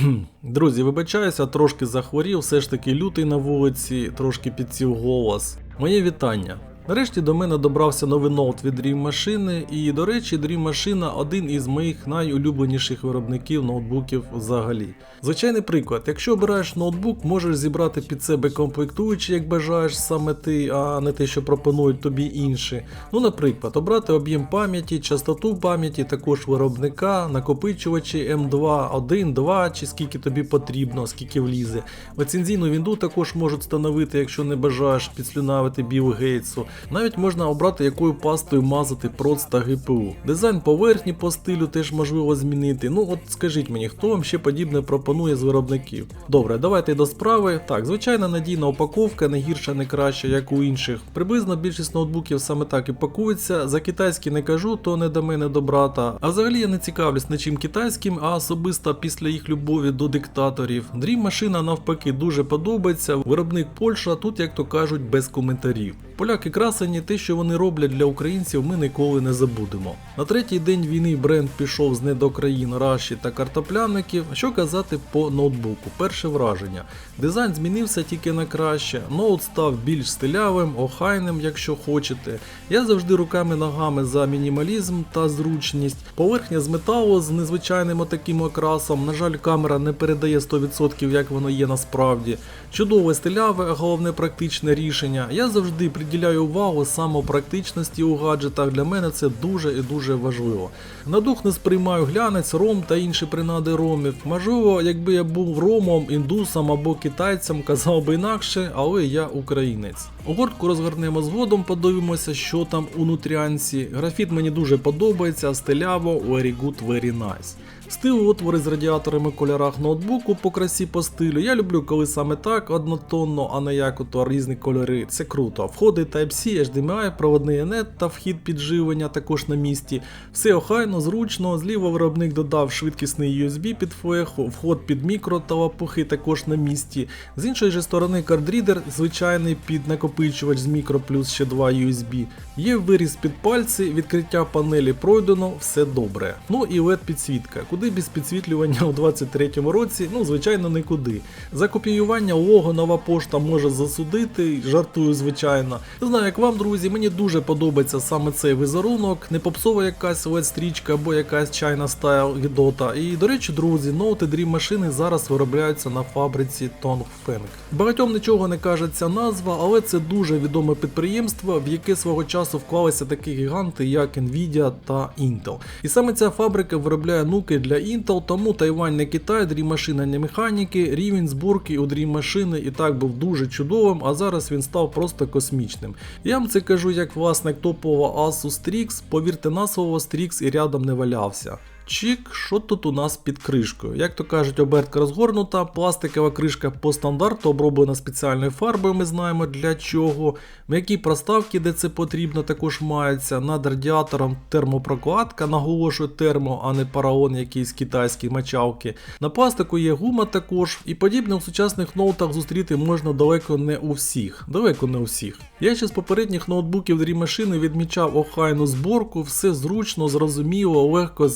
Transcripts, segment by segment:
Друзі, вибачаюся, трошки захворів, все ж таки лютий на вулиці, трошки підсів голос. Моє вітання. Нарешті до мене добрався новий ноут від Dream машини, і до речі, Dream машина один із моїх найулюбленіших виробників ноутбуків взагалі. Звичайний приклад, якщо обираєш ноутбук, можеш зібрати під себе комплектуючі, як бажаєш саме ти, а не те, що пропонують тобі інші. Ну, наприклад, обрати об'єм пам'яті, частоту пам'яті, також виробника, накопичувачі M2, 1, 2 чи скільки тобі потрібно, скільки влізе. Лицензійну вінду також можуть встановити, якщо не бажаєш підслюнавити Білл Гейтсу. Навіть можна обрати, якою пастою мазати проц та GPU. Дизайн поверхні по стилю теж можливо змінити. Ну от скажіть мені, хто вам ще подібне пропонує з виробників? Добре, давайте до справи. Так, звичайно, надійна упаковка, не гірша, не краща, як у інших. Приблизно більшість ноутбуків саме так і пакується. За китайські не кажу, то не до мене до брата. А взагалі я не цікавлюсь нічим китайським, а особисто після їх любові до диктаторів. Dream машина навпаки дуже подобається. Виробник Польща тут, як то кажуть, без коментарів. Поляки красені, те, що вони роблять для українців, ми ніколи не забудемо. На третій день війни бренд пішов з не до країн Раші та картопляників. Що казати по ноутбуку? Перше враження. Дизайн змінився тільки на краще. Ноут став більш стилявим, охайним, якщо хочете. Я завжди руками ногами за мінімалізм та зручність. Поверхня з металу з незвичайним отаким окрасом. На жаль, камера не передає 100% як воно є насправді. Чудове стиляве, головне практичне рішення. Я завжди приділяю увагу саме практичності у гаджетах. Для мене це дуже і дуже важливо. На дух не сприймаю глянець, ром та інші принади ромів. Можливо, якби я був ромом, індусом або китайцем, казав би інакше, але я українець. Огортку розгорнемо згодом, подивимося, що там у нутріанці. Графіт мені дуже подобається, стиляво, very good, very nice. Стил отвори з радіаторами кольорах ноутбуку по красі по стилю. Я люблю, коли саме так, однотонно, а не як ото різні кольори. Це круто. Входи Type-C, HDMI, проводний ENET та вхід підживлення також на місці. Все охайно, зручно. Зліва виробник додав швидкісний USB під флеху, вход під мікро та лапухи також на місці. З іншої ж сторони кардрідер звичайний під накопичувач з мікро плюс ще два USB. Є виріз під пальці, відкриття панелі пройдено, все добре. Ну і LED підсвітка. Куди без підсвітлювання у 23-му році? Ну, звичайно, нікуди. За копіювання лого нова пошта може засудити, жартую, звичайно. Не знаю, як вам, друзі, мені дуже подобається саме цей візерунок, не попсова якась LED стрічка або якась чайна стайл гідота. І до речі, друзі, ноути Dream машини зараз виробляються на фабриці Tongfeng. Багатьом нічого не каже ця назва, але це дуже відоме підприємство, в яке свого часу вклалися такі гіганти, як Nvidia та Intel. І саме ця фабрика виробляє нуки для Intel, тому Тайвань не Китай, Dream Machine не механіки, рівень зборки у Dream Machine і так був дуже чудовим, а зараз він став просто космічним. Я вам це кажу як власник топового Asus Strix, повірте на слово, Strix і рядом не валявся. Чік, що тут у нас під кришкою? Як то кажуть, обертка розгорнута, пластикова кришка по стандарту оброблена спеціальною фарбою, ми знаємо для чого. М'які проставки, де це потрібно, також маються. Над радіатором термопрокладка, наголошую термо, а не параон якийсь китайський мочалки. На пластику є гума також, і подібне у сучасних ноутах зустріти можна далеко не у всіх. Далеко не у всіх. Я ще з попередніх ноутбуків Dream машини відмічав охайну зборку, все зручно, зрозуміло, легко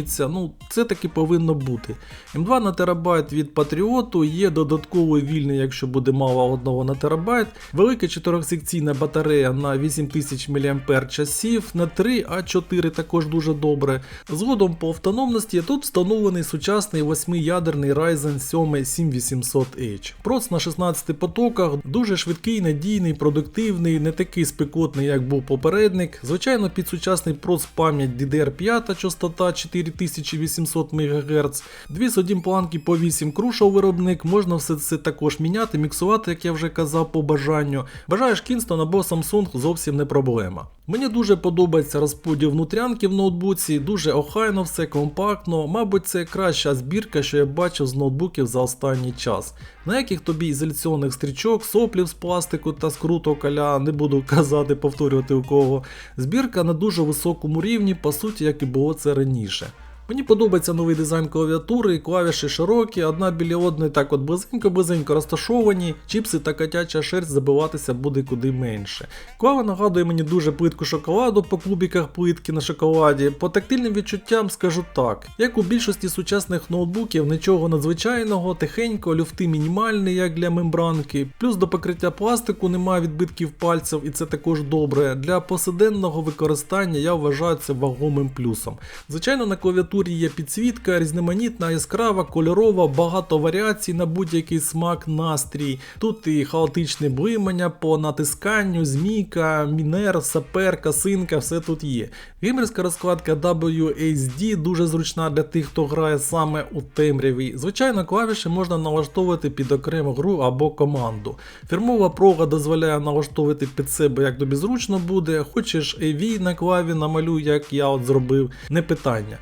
змінюється. Ну, це таки повинно бути. М2 на терабайт від Патріоту є додатковий вільний, якщо буде мало 1 на терабайт. Велика 4-секційна батарея на 8000 мАч на 3, а 4 також дуже добре. Згодом по автономності тут встановлений сучасний 8-ядерний Ryzen 7 7800H. Проц на 16 потоках, дуже швидкий, надійний, продуктивний, не такий спекотний, як був попередник. Звичайно, під сучасний проц пам'ять DDR5 частота 4800 МГц, дві содім планки по 8 крушав виробник, можна все це також міняти, міксувати, як я вже казав, по бажанню. Бажаєш Kingston або Samsung зовсім не проблема. Мені дуже подобається розподіл внутрянки в ноутбуці, дуже охайно, все компактно. Мабуть, це краща збірка, що я бачив з ноутбуків за останній час. На яких тобі ізоляційних стрічок, соплів з пластику та скруток аля, не буду казати, повторювати у кого. Збірка на дуже високому рівні, по суті, як і було це раніше. Мені подобається новий дизайн клавіатури, клавіші широкі, одна біля одної так от близенько-близенько розташовані, чіпси та котяча шерсть забиватися буде куди менше. Клава нагадує мені дуже плитку шоколаду по клубіках плитки на шоколаді. По тактильним відчуттям скажу так: як у більшості сучасних ноутбуків, нічого надзвичайного, тихенько, люфти мінімальні, як для мембранки, плюс до покриття пластику немає відбитків пальців, і це також добре. Для повсякденного використання я вважаю це вагомим плюсом. Звичайно, на клавіатурі є підсвітка, різноманітна, яскрава, кольорова, багато варіацій на будь-який смак, настрій. Тут і хаотичне блимання по натисканню, змійка, мінер, сапер, касинка, все тут є. Геймерська розкладка WSD дуже зручна для тих, хто грає саме у темряві. Звичайно, клавіші можна налаштовувати під окрему гру або команду. Фірмова прога дозволяє налаштовувати під себе, як тобі зручно буде. Хочеш AV на клаві намалюй, як я от зробив, не питання.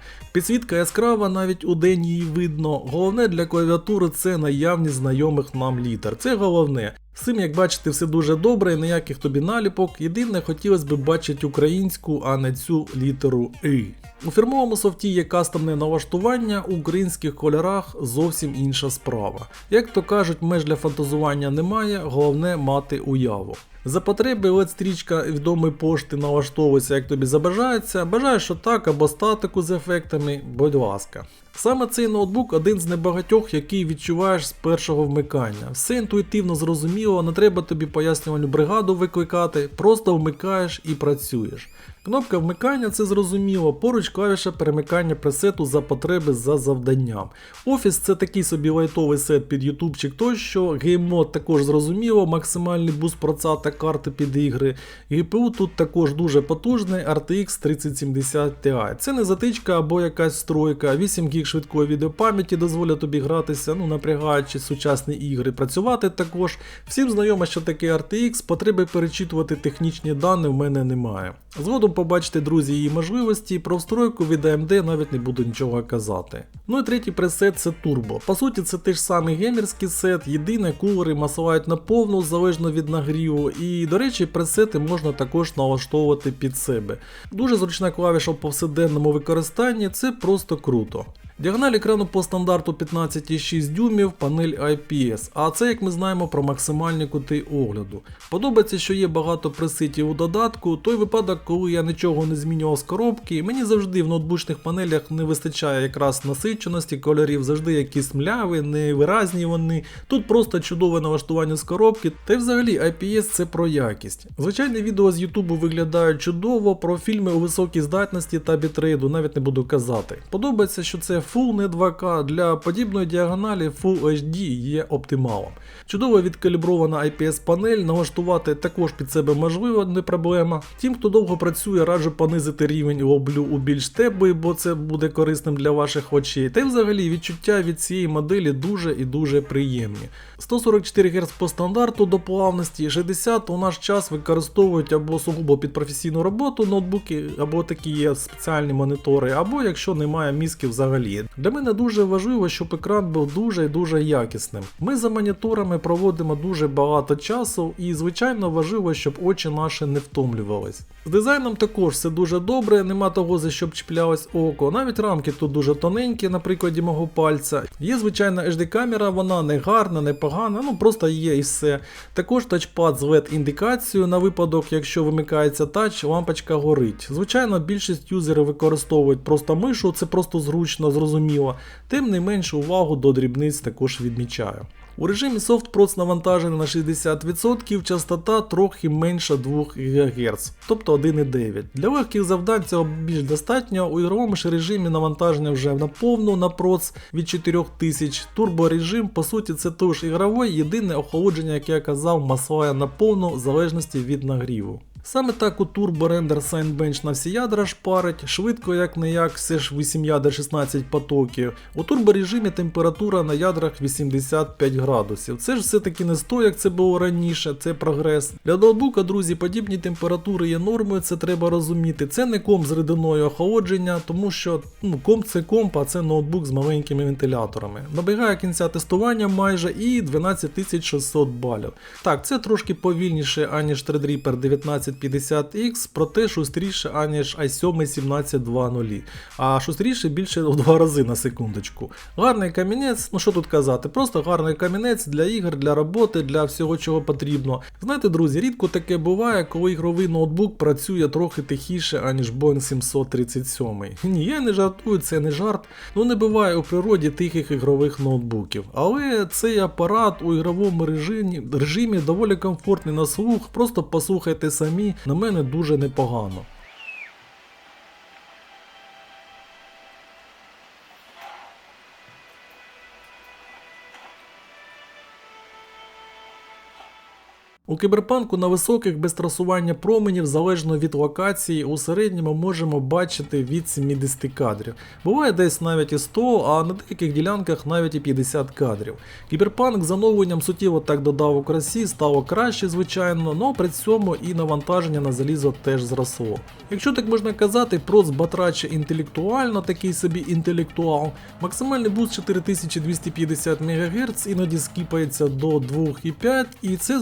Підсвітка яскрава, навіть у день її видно. Головне для клавіатури це наявність знайомих нам літер. Це головне. З цим, як бачите, все дуже добре, ніяких тобі наліпок. Єдине, хотілося б бачити українську, а не цю літеру І. У фірмовому софті є кастомне налаштування, у українських кольорах зовсім інша справа. Як то кажуть, меж для фантазування немає, головне мати уяву. За потреби от стрічка відомої пошти налаштовується, як тобі забажається. Бажаєш що так або статику з ефектами, будь ласка. Саме цей ноутбук один з небагатьох, який відчуваєш з першого вмикання. Все інтуїтивно зрозуміло, не треба тобі пояснювальну бригаду викликати, просто вмикаєш і працюєш. Кнопка вмикання це зрозуміло, поруч клавіша перемикання пресету за потреби за завданням. Офіс це такий собі лайтовий сет під ютубчик тощо, гейммод також зрозуміло, максимальний буст проца та карти під ігри. GPU тут також дуже потужний RTX 3070 Ti. Це не затичка або якась стройка, 8 ГБ швидкої відеопам'яті дозволять тобі гратися, ну напрягаючи сучасні ігри, працювати також. Всім знайомо, що таке RTX, потреби перечитувати технічні дані в мене немає. Згодом побачите, друзі, її можливості, про встройку від AMD навіть не буду нічого казати. Ну і третій пресет це Turbo. По суті, це той самий геймерський сет, єдине кулери масувають на повну залежно від нагріву. І, до речі, пресети можна також налаштовувати під себе. Дуже зручна клавіша в повсякденному використанні, це просто круто. Діагональ екрану по стандарту 15,6 дюймів, панель IPS, а це, як ми знаємо, про максимальні кути огляду. Подобається, що є багато пресетів у додатку. Той випадок, коли я нічого не змінював з коробки, мені завжди в ноутбучних панелях не вистачає якраз насиченості кольорів, завжди якісь мляві, невиразні вони. Тут просто чудове налаштування з коробки, та й взагалі IPS це про якість. Звичайні відео з Ютубу виглядають чудово, про фільми у високій здатності та бітрейду навіть не буду казати. Подобається, що це Full не 2K для подібної діагоналі Full HD є оптималом. Чудово відкалібрована IPS панель, налаштувати також під себе можливо, не проблема. Тим, хто довго працює, раджу понизити рівень лоблю у більш теплий, бо це буде корисним для ваших очей. Та й взагалі відчуття від цієї моделі дуже і дуже приємні. 144 Гц по стандарту до плавності, 60 у наш час використовують або сугубо під професійну роботу ноутбуки, або такі є спеціальні монітори, або якщо немає мізків взагалі. Для мене дуже важливо, щоб екран був дуже і дуже якісним. Ми за моніторами проводимо дуже багато часу, і звичайно важливо, щоб очі наші не втомлювались. З дизайном також все дуже добре, нема того за що б чіплялось око. Навіть рамки тут дуже тоненькі, на прикладі мого пальця. Є звичайна HD камера, вона не гарна, не погана, ну просто є і все. Також тачпад з LED індикацією на випадок, якщо вимикається тач, лампочка горить. Звичайно, більшість юзерів використовують просто мишу, це просто зручно, зрозуміло. Тим не менше увагу до дрібниць також відмічаю. У режимі SoftProc навантажений на 60%, частота трохи менша 2 ГГц, тобто 1,9. Для легких завдань цього більш достатньо. У ігровому ж режимі навантаження вже на повну на проц від 4000. Турборежим, по суті, це теж ігровий, єдине охолодження, яке я казав, масує на повну в залежності від нагріву. Саме так у Turbo Render Signbench на всі ядра шпарить, швидко як не як, все ж 8 ядер 16 потоків. У турборежимі температура на ядрах 85 градусів. Це ж все-таки не 100, як це було раніше, це прогрес. Для ноутбука, друзі, подібні температури є нормою, це треба розуміти. Це не комп з рідиною охолодження, тому що ну, комп це комп, а це ноутбук з маленькими вентиляторами. Набігає кінця тестування майже і 12600 балів. Так, це трошки повільніше, аніж Threadripper 19 1750X, проте шустріше, аніж i7 1720, а шустріше більше у два рази на секундочку. Гарний камінець, ну що тут казати, просто гарний камінець для ігор, для роботи, для всього, чого потрібно. Знаєте, друзі, рідко таке буває, коли ігровий ноутбук працює трохи тихіше, аніж Boeing 737. Ні, я не жартую, це не жарт. Ну не буває у природі тихих ігрових ноутбуків. Але цей апарат у ігровому режимі, режимі доволі комфортний на слух, просто послухайте самі, на мене дуже непогано. У кіберпанку на високих без трасування променів, залежно від локації, у середньому можемо бачити від 70 кадрів. Буває десь навіть і 100, а на деяких ділянках навіть і 50 кадрів. Кіберпанк з оновленням суттєво так додав у красі, стало краще, звичайно, але при цьому і навантаження на залізо теж зросло. Якщо так можна казати, прос батраче інтелектуально, такий собі інтелектуал, максимальний буст 4250 МГц іноді скіпається до 2,5, і це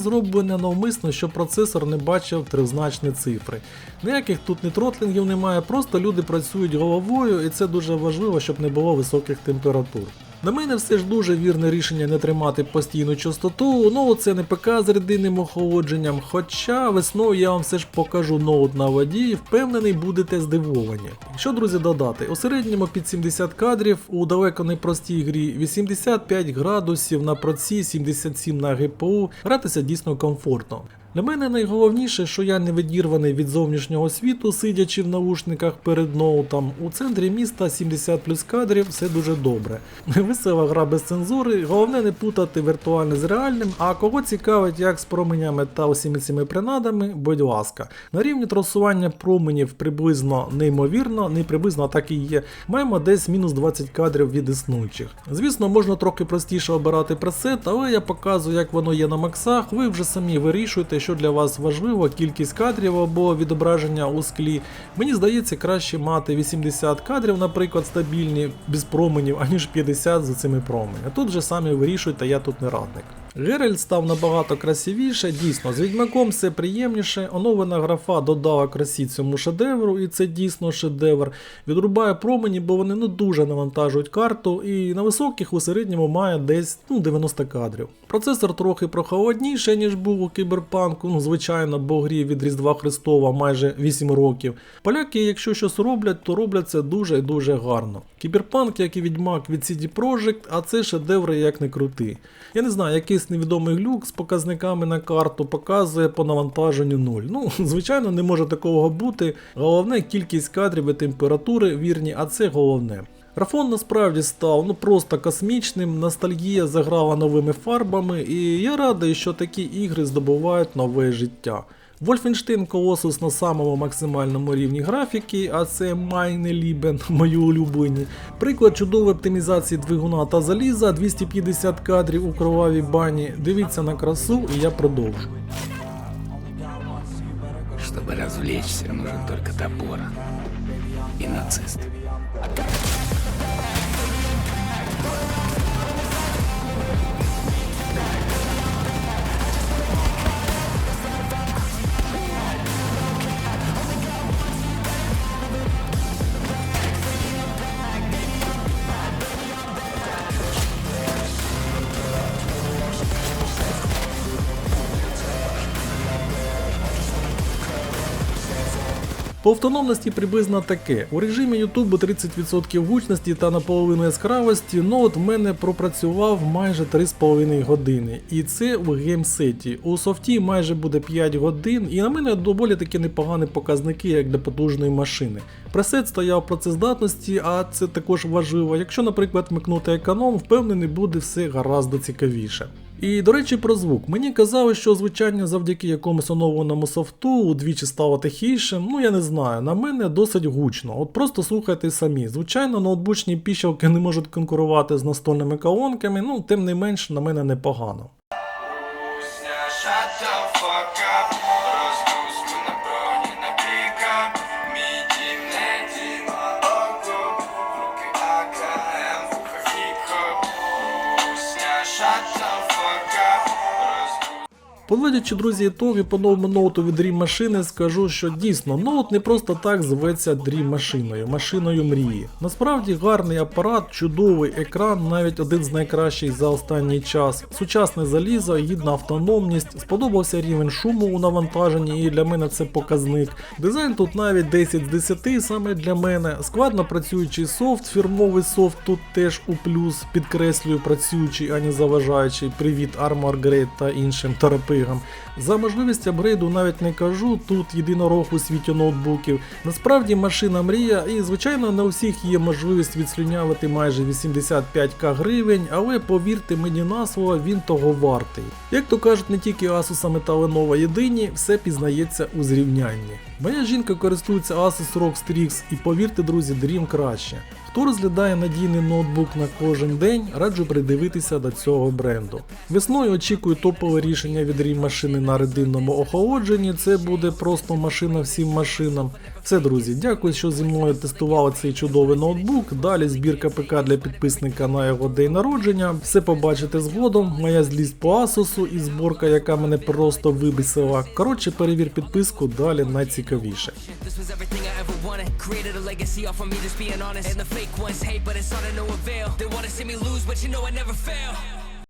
зроблено навмисно, щоб процесор не бачив тризначні цифри. Ніяких тут не тротлінгів немає, просто люди працюють головою, і це дуже важливо, щоб не було високих температур. На мене все ж дуже вірне рішення не тримати постійну частоту, ну це не ПК з рідинним охолодженням, хоча весною я вам все ж покажу ноут на воді і впевнений будете здивовані. Що, друзі, додати? У середньому під 70 кадрів у далеко не простій грі 85 градусів на проці, 77 на ГПУ, гратися дійсно комфортно. Для мене найголовніше, що я не відірваний від зовнішнього світу, сидячи в наушниках перед ноутом. У центрі міста 70 плюс кадрів, все дуже добре. Весела гра без цензури, головне не путати віртуальне з реальним, а кого цікавить як з променями та усіми цими принадами, будь ласка. На рівні трасування променів приблизно неймовірно, не приблизно так і є. Маємо десь мінус 20 кадрів від існуючих. Звісно, можна трохи простіше обирати пресет, але я показую, як воно є на максах. Ви вже самі вирішуєте, що для вас важливо, кількість кадрів або відображення у склі. Мені здається, краще мати 80 кадрів, наприклад, стабільні без променів, аніж 50 за цими променями. Тут же самі вирішуйте, я тут не радник. Геральт став набагато красивіше, дійсно, з відьмаком все приємніше. Оновлена графа додала красі цьому шедевру, і це дійсно шедевр. Відрубає промені, бо вони ну дуже навантажують карту, і на високих у середньому має десь ну, 90 кадрів. Процесор трохи прохолодніше, ніж був у кіберпанку, ну звичайно, бо грі від Різдва Христова майже 8 років. Поляки, якщо щось роблять, то роблять це дуже і дуже гарно. Кіберпанк, як і відьмак від CD Projekt, а це шедеври як не крути. Я не знаю, якийсь невідомий глюк з показниками на карту показує по навантаженню 0. Ну, звичайно, не може такого бути. Головне кількість кадрів і температури вірні, а це головне. Графон насправді став ну просто космічним, ностальгія заграла новими фарбами, і я радий, що такі ігри здобувають нове життя. Wolfenstein Colossus на самому максимальному рівні графіки, а це Майне Лібен, мої улюблені. Приклад чудової оптимізації двигуна та заліза, 250 кадрів у кровавій бані. Дивіться на красу, і я продовжу. Чтобы развлечься, нужен только топор и нацист. По автономності приблизно таке. У режимі YouTube 30% гучності та наполовину яскравості ноут в мене пропрацював майже 3,5 години. І це в геймсеті. У софті майже буде 5 годин, і на мене доволі таки непогані показники, як для потужної машини. Пресет стояв працездатності, а це також важливо. Якщо, наприклад, вмикнути економ, впевнений, буде все гораздо цікавіше. І до речі, про звук. Мені казали, що звучання завдяки якомусь оновленому софту удвічі стало тихішим. Ну я не знаю, на мене досить гучно. От просто слухайте самі. Звичайно, ноутбучні піщалки не можуть конкурувати з настольними колонками, ну тим не менш на мене непогано. Подводячи, друзі, ітоги по новому ноуту від Dream машини, скажу, що дійсно ноут не просто так зветься Dream машиною, машиною мрії. Насправді гарний апарат, чудовий екран, навіть один з найкращих за останній час. Сучасне залізо, гідна автономність, сподобався рівень шуму у навантаженні, і для мене це показник. Дизайн тут навіть 10 з 10 саме для мене. Складно працюючий софт, фірмовий софт тут теж у плюс, підкреслюю працюючий, а не заважаючий. Привіт Armor Grade та іншим терапигам. За можливість апгрейду навіть не кажу, тут єдинорог у світі ноутбуків. Насправді машина мрія, і звичайно не у всіх є можливість відслюнявити майже 85к гривень, але повірте мені на слово, він того вартий. Як то кажуть, не тільки Asus та Lenovo єдині, все пізнається у зрівнянні. Моя жінка користується Asus ROG Strix і повірте, друзі, Dream краще. Хто розглядає надійний ноутбук на кожен день, раджу придивитися до цього бренду. Весною очікую топове рішення від Dream машини на рединному охолодженні. Це буде просто машина всім машинам. Все, друзі, дякую, що зі мною тестували цей чудовий ноутбук. Далі збірка ПК для підписника на його день народження. Все побачите згодом. Моя злість по Asus і зборка, яка мене просто вибісила. Коротше, перевір підписку, далі найцікавіше. Created a legacy off of me just being honest. But it's all to no avail. They wanna see me lose, but you know I never fail.